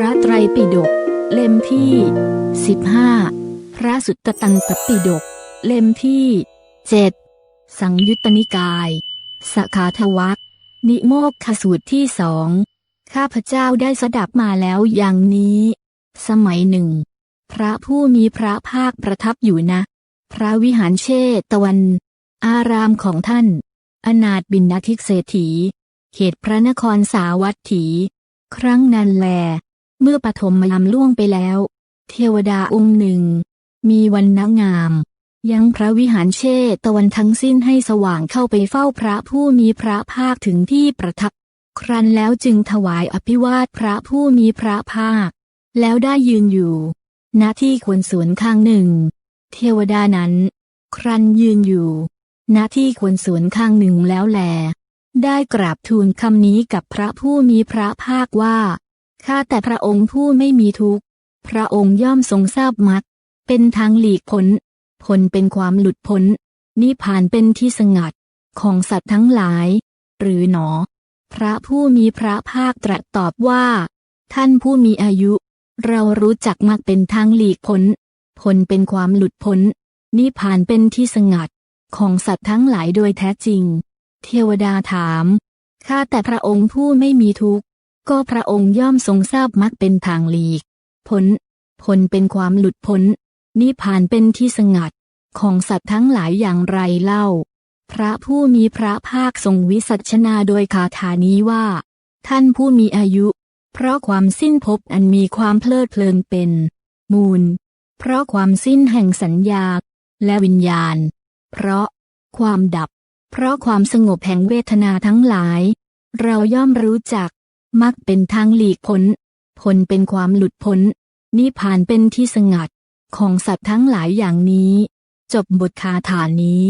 ระไตรปิฎกเล่มที่ 15 พระสุตตันตปิฎกเล่มที่ 7 สังยุตตนิกายสขาทวักนิโมกขสูตรที่สองข้าพเจ้าได้สดับมาแล้วอย่างนี้ สมัยหนึ่ง พระผู้มีพระภาคประทับอยู่นะ พระวิหารเชตวัน อารามของท่าน อนาถบินนทิกเศรษฐี เขตพระนครสาวัตถี ครั้งนั้นแล เมื่อปฐมยามล่วงไปแล้ว เทวดาองค์หนึ่ง มีวันนงาม ยังพระวิหารเชตวันทั้งสิ้นให้สว่างเข้าไปเฝ้าพระผู้มีพระภาคถึงที่ประทับ ครั้นแล้วจึงถวายอภิวาทพระผู้มีพระภาค แล้วได้ยืนอยู่ ณที่ควรสวนข้างหนึ่ง เทวดานั้น ครั้นยืนอยู่ ณที่ควรสวนข้างหนึ่งแล้วแล ได้กราบทูลคำนี้กับพระผู้มีพระภาคว่า ข้าแต่พระองค์ผู้ไม่มีทุกข์ พระองค์ย่อมทรงทราบมรรคเป็นทางหลีกพ้นผลเป็นความหลุดพ้น นิพพานเป็นที่สงัดของสัตว์ทั้งหลาย หรือหนอ พระผู้มีพระภาคตรัสตอบว่า ท่านผู้มีอายุ เรารู้จักมรรคเป็นทางหลีกพ้นผลเป็นความหลุดพ้น นิพพานเป็นที่สงัดของสัตว์ทั้งหลายโดยแท้จริง เทวดาถาม ข้าแต่พระองค์ผู้ไม่มีทุกข์ ก็พระองค์ย่อมทรงทราบมรรคเป็นทางหลีกพ้นผลเป็นความหลุดพ้น นิพพานเป็นที่สงัด ของสัตว์ทั้งหลายอย่างไรเล่า พระผู้มีพระภาคทรงวิสัชนาโดยคาถานี้ว่า ท่านผู้มีอายุ เพราะความสิ้นภพอันมีความเพลิดเพลินเป็น มูล เพราะความสิ้นแห่งสัญญา และวิญญาณ เพราะความดับ เพราะความสงบแห่งเวทนาทั้งหลาย เราย่อมรู้จัก มักเป็นทางหลีกพ้นผลเป็นความหลุดพ้น นิพพานเป็นที่สงัด ของสัตว์ทั้งหลายอย่างนี้ จบบทคาถานี้